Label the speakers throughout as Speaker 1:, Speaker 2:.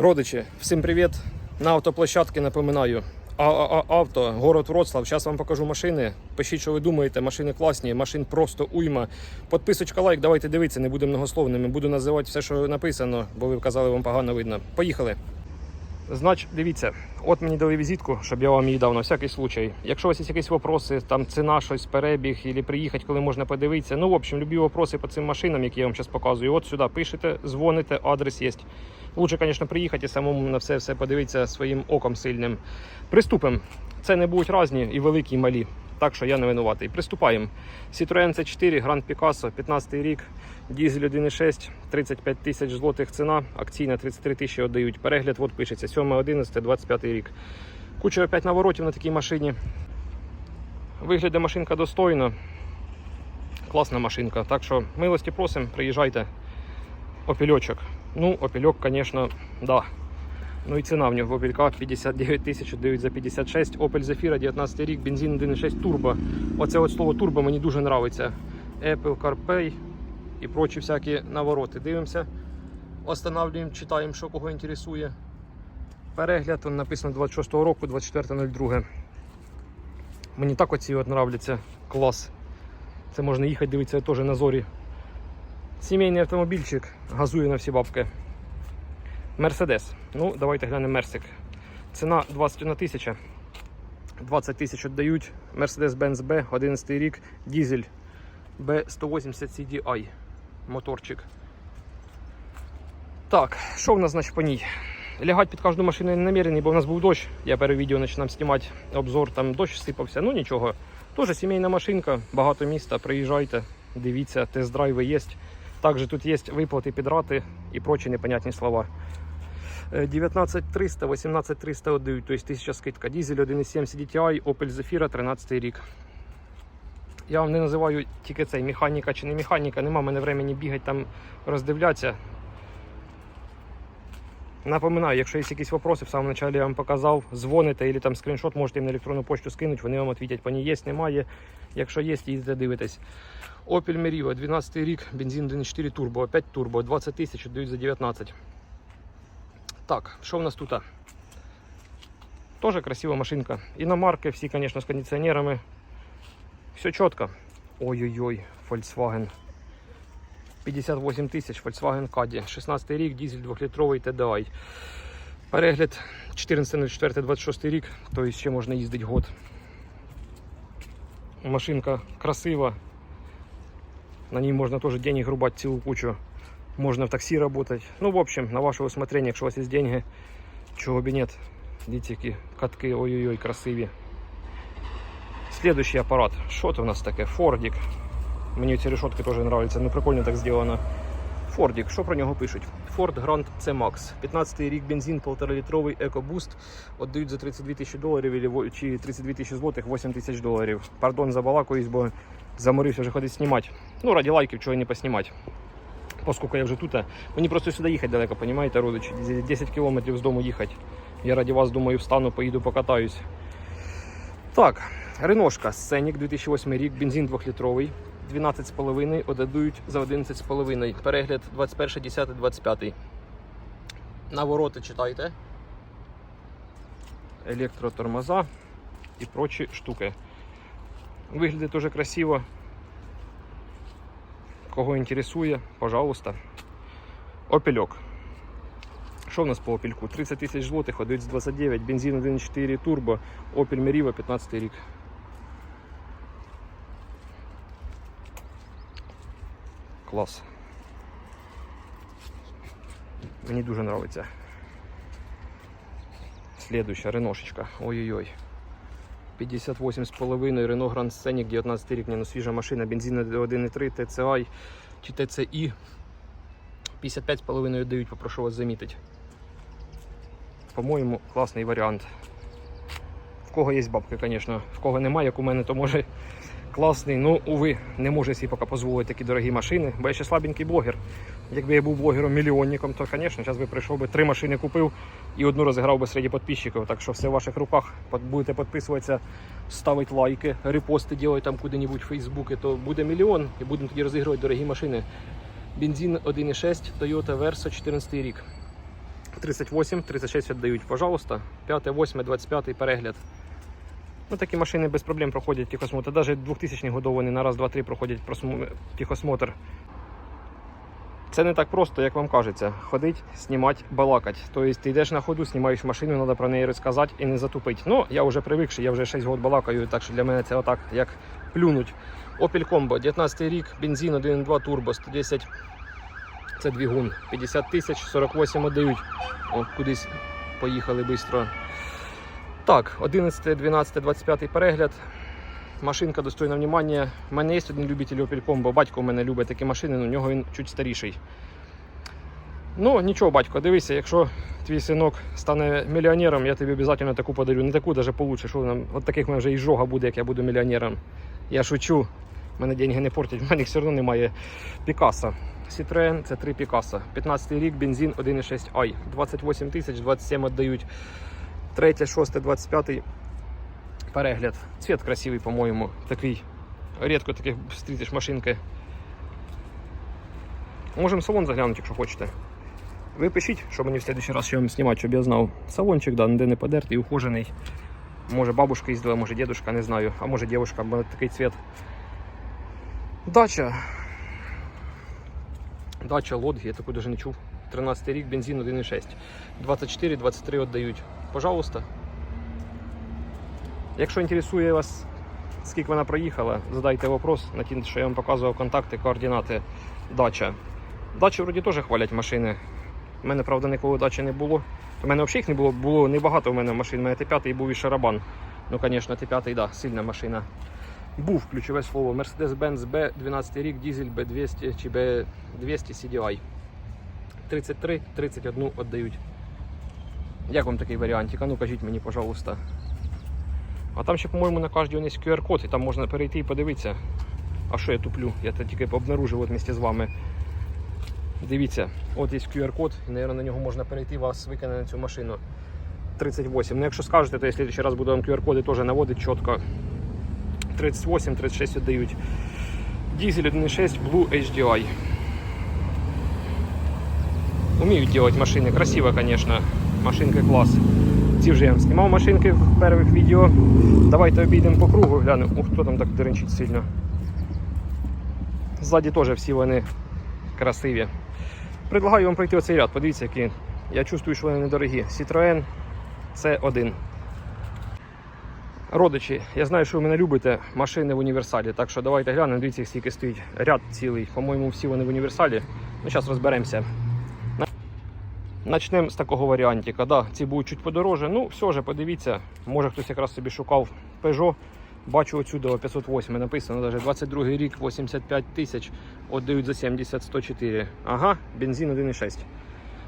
Speaker 1: Родичі, всім привіт! На автоплощадці напоминаю. Авто, город Вроцлав. Зараз вам покажу машини. Пишіть, що ви думаєте, машини класні, машин просто уйма. Подписочка, лайк, давайте дивитися, не будемо многословними. Буду називати все, що написано, бо ви вказали, вам погано видно. Поїхали. Значить, дивіться, от мені дали візитку, щоб я вам її дав на всякий случай. Якщо у вас є якісь вопроси, там ціна, щось, перебіг, або приїхати, коли можна подивитися. Ну, в общем, любі вопроси по цим машинам, які я вам зараз показую. От сюди пишете, дзвоните, адрес є. Лучше, звісно, приїхати і самому на все все подивитися своїм оком сильним. Приступимо. Це не будуть різні і великі, і малі. Так що я не винуватий. Приступаємо. Citroen C4, Grand Picasso, 15 рік, дізель 1.6, 35 тисяч злотих ціна, акційна 33 тисячі віддають. Перегляд от пишеться 7, 11, 25 рік. Куча опять наворотів на такій машині. Виглядає машинка достойно. Класна машинка. Так що милості просимо, приїжджайте. Опільочок. Ну, опільок, звісно, да. Ну і ціна в нього в опілька 59 тисяч, дають за 56. Opel Zafira, 19 рік, бензин 1.6 турбо. Оце от слово турбо мені дуже подобається. Apple CarPlay і прочі всякі навороти. Дивимося, останавливаємо, читаємо, що кого інтересує. Перегляд, он написано 26 року, 24.02. Мені так оці от нравляться. Клас. Це можна їхати, дивитися теж на зорі. Сімейний автомобільчик газує на всі бабки. Мерседес. Ну, давайте глянемо Мерсик. Ціна 21 тисяча. 20 тисяч віддають. Mercedes-Benz B, 11 рік, дізель B180 CDI. Моторчик. Так, що в нас значить по ній? Лягати під кожну машину не намірений, бо в нас був дощ. Я перед відео починав знімати обзор, там дощ сипався. Ну нічого. Теж сімейна машинка, багато міста. Приїжджайте, дивіться, тест-драйви є. Також тут є виплати, підрати і прочі непонятні слова. Е, 19300, 18300 віддають, тобто 1000 скидка. Дізель 1.7 CDTI, Opel Zafira, 13 рік. Я вам не називаю тільки цей механіка чи не механіка, нема в мене времени бігати там роздивлятися. Напоминаю, якщо є якісь вопроси, в самому початку я вам показав, дзвоните або там скріншот можете їм на електронну почту скинути, вони вам відповідять по ній є, немає. Якщо є, їдете дивитесь. Opel Meriva, 12 рік, бензин 1.4 турбо, опять турбо, 20 тисяч дають за 19. Так, що в нас тут? Тоже красива машинка. Іномарки, всі, звісно, з кондиціонерами. Все чітко. Ой-ой-ой, Volkswagen. 58 тисяч, Volkswagen Caddy. 16 рік, дизель 2-літровий TDI. Перегляд 14.04.26 рік, тобто ще можна їздити год. Машинка красива. На ній можна теж денег рубати цілу кучу. Можно в такси работать. Ну, в общем, на ваше усмотрение, якщо у вас є деньги, чого б нет. Дивіться, які катки, ой-ой-ой, красиві. Следующий апарат. Що це у нас таке? Фордик. Мені ці решетки теж подобаються. Ну, прикольно так зроблено. Фордик, що про нього пишуть? Ford Grand C-Max. 15-й рік бензин, 1,5 літровий EcoBoost. Отдають за 32 тисячі доларів или чи 32 тисячі злотих, 8 тисяч доларів. Пардон за балакуюсь, бо заморився вже ходити знімати. Ну, раді лайків, чого і не поснімати поскольку я вже тут. Мені просто сюди їхати далеко, розумієте, родичі? 10 кілометрів з дому їхати. Я раді вас думаю, встану, поїду, покатаюсь. Так, Реношка, Сценік 2008 рік, бензин 2-літровий, 12,5, одадують за 11,5. Перегляд 21, 10, 25. Навороти читайте. Електротормоза і прочі штуки. Виглядає дуже красиво. Кого інтересує, пожалуйста. Опельок. Що в нас по опільку? 30 тисяч злотих, ходить з 29, бензин 1.4 турбо, Opel Meriva 15 рік. Клас. Мені дуже подобається. Следующая реношечка. Ой-ой-ой. 58,5 Renault Grand Scenic, 19 рік, ну, свіжа машина, бензин 1.3, TCI чи TCI. 55,5 дають, попрошу вас замітити. По-моєму, класний варіант. В кого є бабки, звісно. В кого немає, як у мене, то може класний. Ну, уви, не може собі поки дозволити такі дорогі машини, бо я ще слабенький блогер. Якби я був блогером-мільйонником, то, звісно, зараз би прийшов би три машини купив і одну розіграв би серед підписчиків. Так що все в ваших руках. Будете підписуватися, ставити лайки, репости робити там куди-небудь в Фейсбуці, то буде мільйон і будемо тоді розігрувати дорогі машини. Бензин 1.6, Toyota Verso 14 рік. 38, 36 віддають, пожалуйста. 5, 8, 25 перегляд. Ну, такі машини без проблем проходять техосмотр. Навіть 2000 годовані на раз, два, три проходять техосмотр. Це не так просто, як вам кажеться. Ходить, знімати, балакати. Тобто ти йдеш на ходу, знімаєш машину, треба про неї розказати і не затупити. Ну, я вже привикший, я вже 6 років балакаю, так що для мене це отак, як плюнуть. Opel Combo, 19 рік, бензин 1.2 турбо, 110 це двигун. 50 тисяч, 48 віддають. О, кудись поїхали швидко. Так, 11, 12, 25 перегляд. Машинка достойна внимання. У мене є один любитель Opel Combo. Батько у мене любить такі машини, але у нього він чуть старіший. Ну, нічого, батько, дивися, якщо твій синок стане мільйонером, я тобі обов'язково таку подарю. Не таку навіть получше, що нам. От таких в мене вже і жога буде, як я буду мільйонером. Я шучу. Мене деньги не портять, в мене все одно немає. Пікаса. Citroen це 3 Пікаса. 15 рік, бензин 1,6 i. 28 тисяч, 27 віддають. 3, 6, 25 перегляд. Цвет красивий, по-моєму. Такий. Рідко таких зустрітиш машинки. Можемо салон заглянути, якщо хочете. Ви пишіть, що мені в следующий раз ще знімати, щоб я знав. Салончик, да, ніде не подертий, ухожений. Може бабушка їздила, може дедушка, не знаю. А може дівчинка, бо такий цвет. Дача. Дача Лодгі, я таку даже не чув. 13 рік, бензин 1,6. 24-23 віддають. Пожалуйста. Якщо інтересує вас, скільки вона проїхала, задайте вопрос, на ті, що я вам показував контакти, координати дача. Дачі вроді теж хвалять машини. У мене, правда, ніколи дачі не було. У мене взагалі їх не було, було небагато у мене машин. У мене Т5 був і шарабан. Ну, звісно, Т5, да, сильна машина. Був ключове слово. Mercedes-Benz B 12 рік, дизель B200 чи B200 CDI. 33, 31 віддають. Як вам такий варіантик? Ну кажіть мені, пожалуйста. А там ще, по-моєму, на кожній є QR-код, і там можна перейти і подивитися. А що я туплю? Я це тільки обнаружив от місті з вами. Дивіться, от є QR-код, і, мабуть, на нього можна перейти, вас викине на цю машину. 38. Ну, якщо скажете, то я в раз буду вам QR-коди теж наводити чітко. 38, 36 віддають. Дизель 1.6 Blue HDI. Умеют делать машины. Красиво, конечно. Машинка класс. Ці вже я вам знімав машинки в перших відео. Давайте обійдемо по кругу, глянемо. Ух, хто там так деренчить сильно. Ззаді теж всі вони красиві. Предлагаю вам пройти оцей ряд. Подивіться, які. Я чувствую, що вони недорогі. Citroen C1. Родичі, я знаю, що ви мене любите машини в універсалі, так що давайте глянемо, дивіться, скільки стоїть. Ряд цілий. По-моєму, всі вони в універсалі. Ну, зараз розберемося. Начнемо з такого варіантика. Да, ці будуть чуть подороже. Ну, все ж, подивіться. Може хтось якраз собі шукав Peugeot. Бачу отсюди 508 написано, навіть 22 рік, 85 тисяч, віддають за 70 104. Ага, бензин 1,6.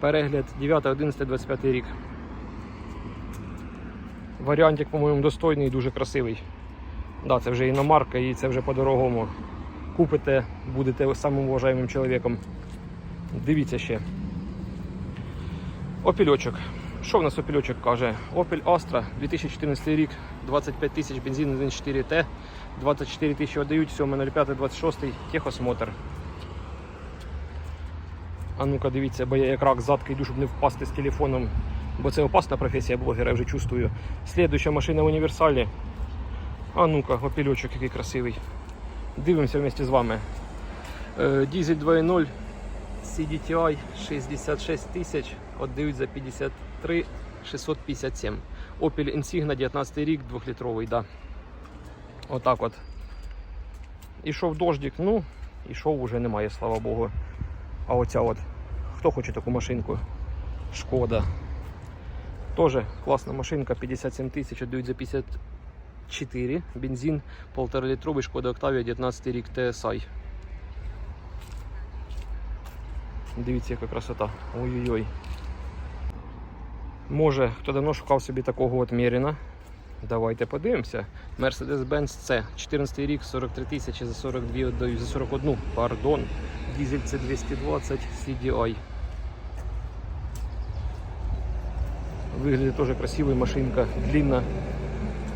Speaker 1: Перегляд 9, 11, 25 рік. Варіантик, по-моєму, достойний і дуже красивий. Да, це вже іномарка і це вже по-дорогому. Купите, будете самим уважаємим чоловіком. Дивіться ще. Опільочок. Що в нас опільочок каже? Opel Astra 2014 рік, 25 тисяч бензин 1.4 Т, 24 тисячі віддають, 7.05, 26 техосмотр. А ну-ка дивіться, бо я як рак задки йду, щоб не впасти з телефоном, бо це опасна професія блогера, я вже чувствую. Слідуюча машина в універсалі. А ну-ка, опільочок який красивий. Дивимося вместе з вами. Е, Дизель 2.0 CDTI 66 тисяч, віддають за 53 657. Opel Insigna 19 рік, 2-літровий, да. Отак от. Ішов дождик, ну, ішов уже немає, слава Богу. А оця от. Хто хоче таку машинку? Шкода. Тоже класна машинка, 57 тисяч, віддають за 54. Бензин, 1,5 літровий, Шкода Octavia, 19 рік TSI. Дивіться, яка красота. Ой-ой-ой. Може, хто давно шукав собі такого от Меріна. Давайте подивимося. Mercedes-Benz C, 14 рік, 43 тисячі за 42 віддаю, за 41, пардон. Дизель C 220 CDI. Виглядає теж красивий машинка, длинна.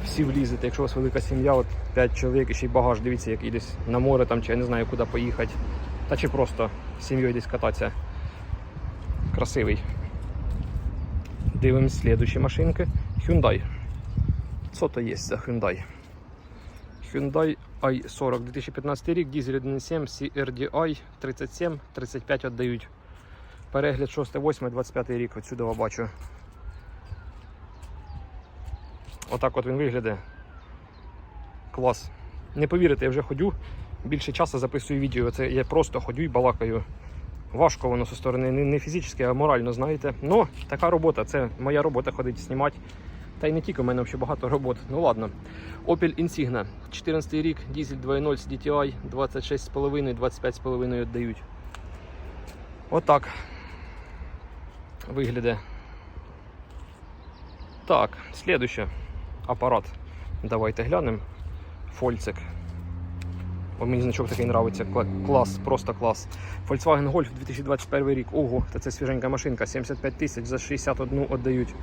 Speaker 1: Всі влізете, якщо у вас велика сім'я, от 5 чоловік і ще й багаж, дивіться, який десь на море там, чи я не знаю куди поїхати. Та чи просто з сім'єю десь кататися. Красивий. Дивимось слідучі машинки. Hyundai. Що то є за Hyundai? Hyundai i40 2015 рік, дизель 1.7, CRDI 37, 35 віддають. Перегляд 6, 8, 25 рік. Отсюди бачу. Отак от він виглядає. Клас. Не повірите, я вже ходю. Більше часу записую відео. Це я просто ходю і балакаю. Важко воно зі сторони, не, фізично, а морально, знаєте. Ну, така робота, це моя робота ходить знімати. Та й не тільки, у мене ще багато робот. Ну ладно. Opel Insigna, 14 рік, дизель 2.0 з DTI, 26,5, 25,5 віддають. Отак. Виглядає. Так, слідуще. Апарат. Давайте глянемо. Фольцик. О, мені значок такий нравиться. Клас, просто клас. Volkswagen Golf 2021 рік. Ого, та це свіженька машинка. 75 тисяч за 61 віддають.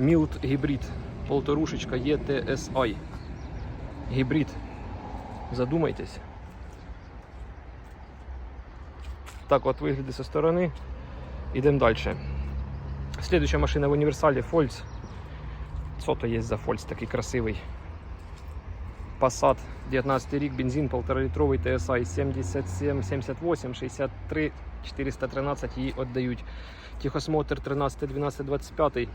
Speaker 1: Mild гібрид. Полторушечка ETSI. Гібрид. Задумайтесь. Так от виглядає зі сторони. Ідемо далі. Слідуюча машина в універсалі Фольц. Що то є за Фольц такий красивий? Passat 19 рік, бензин 1,5-літровий TSI 77, 78, 63, 413 її віддають. Тихосмотр 13, 12, 25.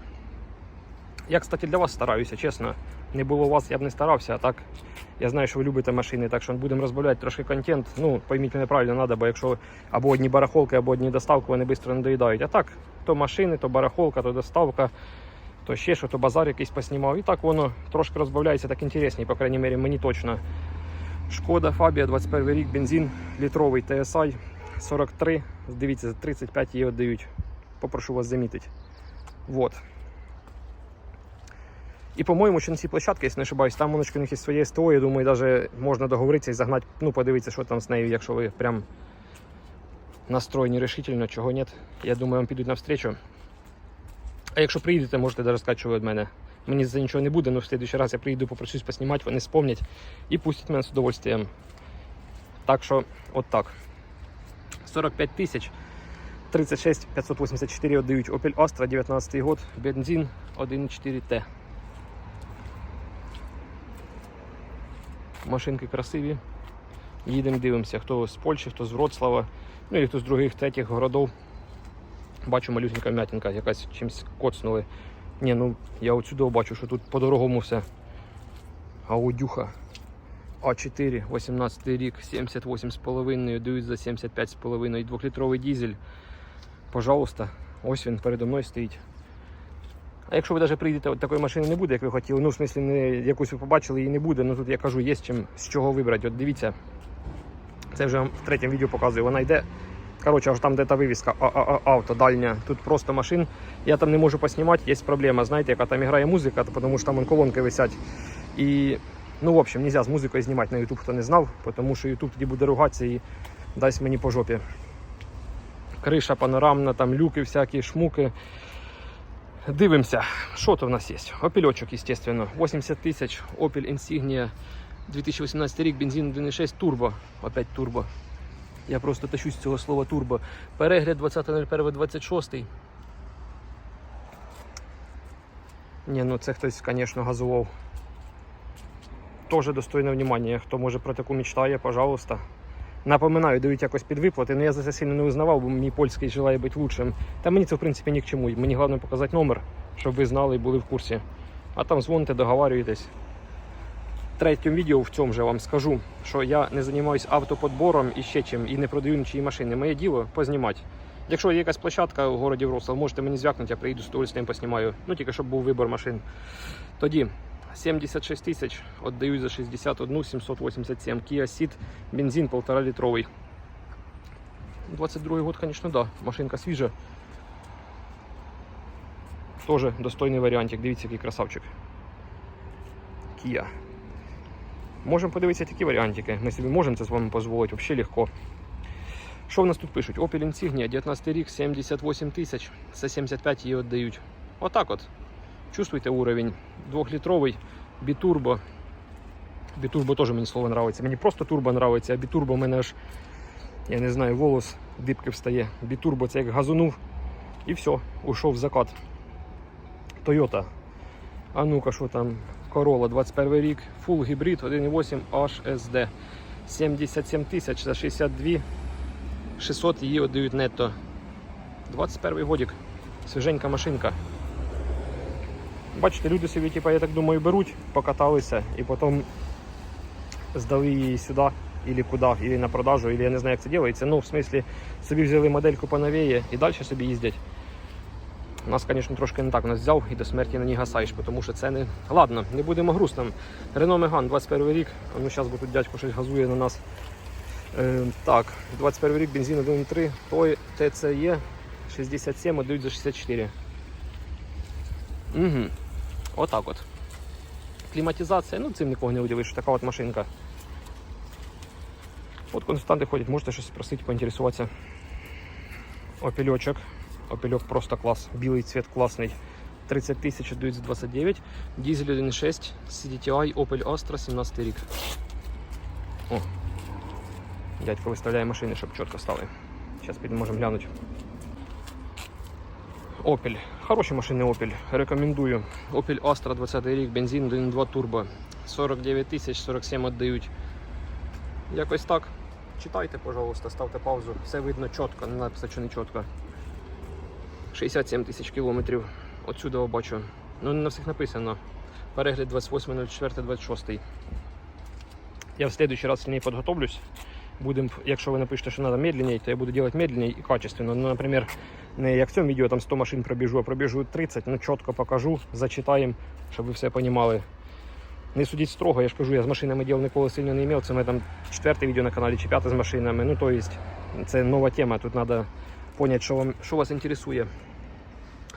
Speaker 1: Я, кстати, для вас стараюся, чесно. Не було вас, я б не старався, а так я знаю, що ви любите машини, так що будемо розбавляти трошки контент. Ну, пойміть мене правильно, треба, бо якщо або одні барахолки, або одні доставки, вони швидко не доїдають. А так, то машини, то барахолка, то доставка, то ще що, то базар якийсь поснімав. І так воно трошки розбавляється, так інтересніше, по крайній мірі, мені точно. Шкода Фабія, 21 рік, бензин, літровий TSI 43. Дивіться, за 35 її віддають. Попрошу вас замітити. Вот. І, по-моєму, ще на цій площадці, якщо не ошибаюсь, там у них є своє СТО, я думаю, навіть можна договоритися і загнати, ну, подивитися, що там з нею, якщо ви прям настроєні решительно, чого ні. Я думаю, вам підуть навстрічу. А якщо приїдете, можете що ви від мене. Мені за нічого не буде, але в следующий раз я приїду, попросюсь поснімати, вони спомнять і пустять мене з удовольствием. Так що, от так. 45 тисяч. 36 584 віддають Opel Astra, 19 год, бензин 1.4 T. Машинки красиві. Їдемо, дивимося, хто з Польщі, хто з Вроцлава, ну і хто з других третіх городов. Бачу малюсенька м'ятинка, якась чимось коцнули. Ні, ну я отсюди бачу, що тут по-дорогому все. Аудюха. А4, 18 рік, 78,5, дають за 75,5, 2-літровий дизель. Пожалуйста, ось він передо мною стоїть. А якщо ви навіть прийдете, такої машини не буде, як ви хотіли, ну в смислі не якусь ви побачили, її не буде. Ну тут я кажу, є з чим з чого вибрати. От дивіться, це вже вам в третьому відео показую. Вона йде. Коротше, аж там де та вивіска а- а- а- авто дальня. Тут просто машин. Я там не можу поснімати, є проблема. Знаєте, яка там грає музика, тому що там колонки висять. І ну, в общем, нельзя з музикою знімати на YouTube, хто не знав, тому що YouTube тоді буде ругатися і дасть мені по жопі. Криша панорамна, там люки, всякі шмуки. Дивимося, що то в нас є. Опельочок, естественно. 80 тисяч, Opel Insignia 2018 рік, бензин 1.6 турбо. Опять турбо. Я просто тащусь цього слова турбо. Перегляд 20.01.26. Ні, ну це хтось, звісно, газував. Тоже достойне внимання. Хто може про таку мечтає, пожалуйста. Напоминаю, дають якось під виплати, але я за це сильно не узнавав, бо мій польський желає бути лучшим. Та мені це в принципі ні к чому. Мені головне показати номер, щоб ви знали і були в курсі. А там дзвоните, договарюєтесь. В третьому відео в цьому же вам скажу, що я не займаюся автоподбором і ще чим, і не продаю нічиї машини. Моє діло познімати. Якщо є якась площадка у городі Вроцлав, можете мені звякнути, я приїду з удовольствием поснімаю. Ну тільки щоб був вибір машин. Тоді 76 тисяч віддають за 61 787. Kia Ceed, бензин 1,5 літровий. 22 год, звісно, да. Машинка свіжа. Тоже достойний варіантик. Дивіться, який красавчик. Kia. Можемо подивитися такі варіантики. Ми собі можемо це з вами дозволити, взагалі легко. Що в нас тут пишуть? Opel Insignia, 19 рік, 78 тисяч, за 75 її віддають. Отак от. Чувствуйте уровень. Двохлітровий, бітурбо. Бітурбо теж мені слово нравиться. Мені просто турбо нравиться, а бітурбо в мене аж, я не знаю, волос дибки встає. Бітурбо це як газунув і все, ушов в закат. Toyota. А ну-ка, що там? Corolla 21 рік, Full гібрид 1.8 HSD. 77 тисяч за 62 600 її віддають нетто. 21 годик. Свіженька машинка. Бачите, люди собі, типу, я так думаю, беруть, покаталися і потім здали її сюди, или куди, или на продажу, или я не знаю, як це робиться. Ну, в смислі, собі взяли модельку поновіє і далі собі їздять. У нас, звісно, трошки не так. Нас взяв і до смерті на ній гасаєш, тому що це не. Ладно, не будемо грустним. Рено Меган, 21 рік. Ну, зараз бо тут дядько щось газує на нас. Е, так, 21 рік, бензин 1.3, той ТЦЕ 67, отдають за 64. Угу. Отак от. Кліматизація, ну цим нікого не удивиш, така от машинка. От консультанти ходять, можете щось спросити, поінтересуватися. Опельочок. Опельок просто клас. Білий цвет класний. 30 тисяч віддають 29. Дізель 1.6, CDTI, Opel Astra, 17 рік. О. Дядько виставляє машини, щоб чітко стали. Зараз підемо можемо глянути. Opel. Хороші машини Opel. Рекомендую. Opel Astra 20 рік, бензин 1.2 турбо. 49 тисяч, 47 віддають. Якось так. Читайте, пожалуйста, ставте паузу. Все видно чітко, не написати, що не чітко. 67 тисяч кілометрів. Отсюди бачу. Ну, не на всіх написано. Перегляд 28.04.26. Я в следующий раз сильніше підготовлюсь. Будем, якщо ви напишете, що треба медленнее, то я буду делать медленнее і качественно. Ну, наприклад, не як в цьому відео там 100 машин пробіжу, а пробіжу 30, ну чітко покажу, зачитаємо, щоб ви все розуміли. Не судіть строго, я ж кажу, я з машинами діл ніколи сильно не мав. Це мене там четверте відео на каналі чи п'яте з машинами. Ну, то есть, це нова тема. Тут треба зрозуміти, що, вам, що вас інтересує.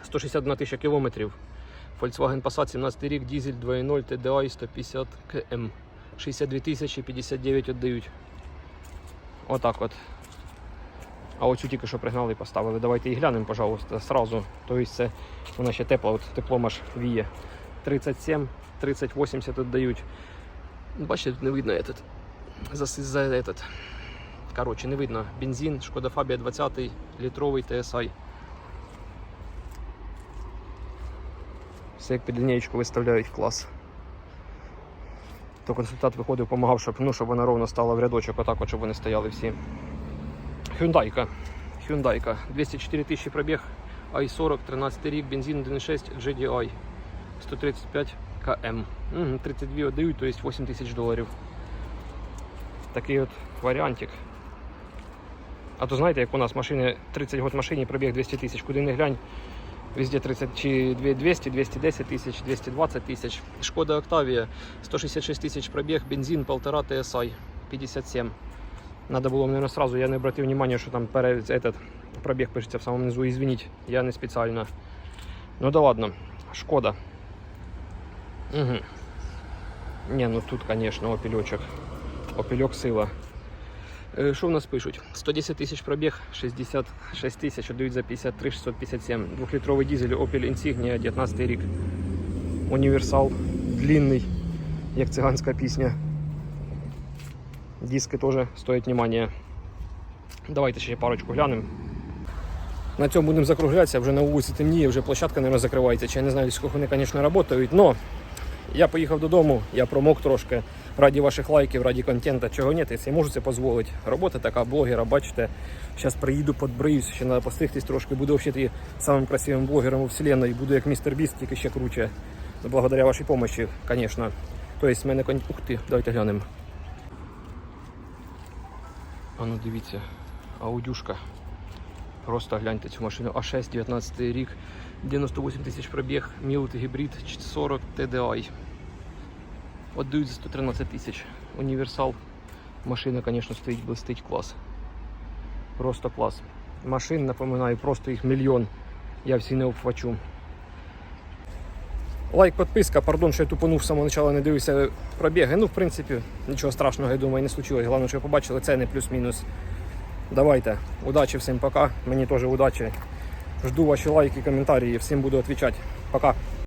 Speaker 1: 161 тисяча кілометрів. Volkswagen Passat 17 рік, дизель 2.0 TDI 150 км. 62 тисячі 59 віддають. Отак от. А оцю тільки що пригнали і поставили. Давайте і глянемо, пожалуйста, сразу. Тобто це вона ще тепла, от тепло аж віє. 37, 30, 80 віддають. Бачите, тут не видно этот. За, за этот. Короче, не видно. Бензин, Шкода Фабія 20 літровий TSI. Все як під лінієчку виставляють клас. То консультант виходив, допомагав, щоб, ну, щоб вона ровно стала в рядочок, отак, от, щоб вони стояли всі. Hyundai. Hyundai. 204 тисячі пробіг, i40, 13 рік, бензин 1.6 GDI. 135 км. Угу, 32 віддають, то есть 8 тисяч доларів. Такий от варіантик. А то знаєте, як у нас машини 30 год машині, пробіг 200 тисяч, куди не глянь. Везде 30 чи 200, 210 тисяч, 220 тисяч. Шкода Октавія 166 тисяч пробіг, бензин 1,5 TSI 57. Надо було, наверное, сразу, я не обратив внимания, що там пере, этот, пробіг пишеться в самому низу. Извиніть, я не спеціально. Ну да ладно, Шкода. Угу. Не, ну тут, конечно, опельочок. Опельок сила. Е, Що в нас пишуть? 110 тисяч пробіг, 66 тисяч, віддають за 53 657. Двохлітровий дизель Opel Insignia, 19 рік. Універсал, длинний, як циганська пісня. Диски теж стоять внимания. Давайте ще парочку глянемо. На цьому будемо закруглятися, вже на вулиці темніє, вже площадка, мабуть, закривається. Чи я не знаю, скільки вони, звісно, працюють, но я поїхав додому, я промок трошки раді ваших лайків, раді контенту, чого ні, я можу це дозволити. Робота така блогера, бачите. Зараз приїду, подбриюсь, ще треба постригтись трошки, буду взагалі самим красивим блогером у вселенной, буду як містер Біст, тільки ще круче. Благодаря вашій допомогі, звісно. Тобто, в мене кон... Ух ти, давайте глянемо. А ну дивіться, аудюшка. Просто гляньте цю машину. А6, 19 рік, 98 тисяч пробіг, мілт гібрид 40 TDI. Отдають за 113 тисяч. Універсал. Машина, звісно, стоїть, блистить клас. Просто клас. Машин, напоминаю, просто їх мільйон. Я всі не обхвачу. Лайк, підписка, пардон, що я тупанув з самого початку, не дивився пробіги. Ну, в принципі, нічого страшного, я думаю, не случилось. Головне, що побачили, це не плюс-мінус. Давайте. Удачі всім пока. Мені теж удачі. Жду ваші лайки, коментарі. Всім буду відповідати. Пока.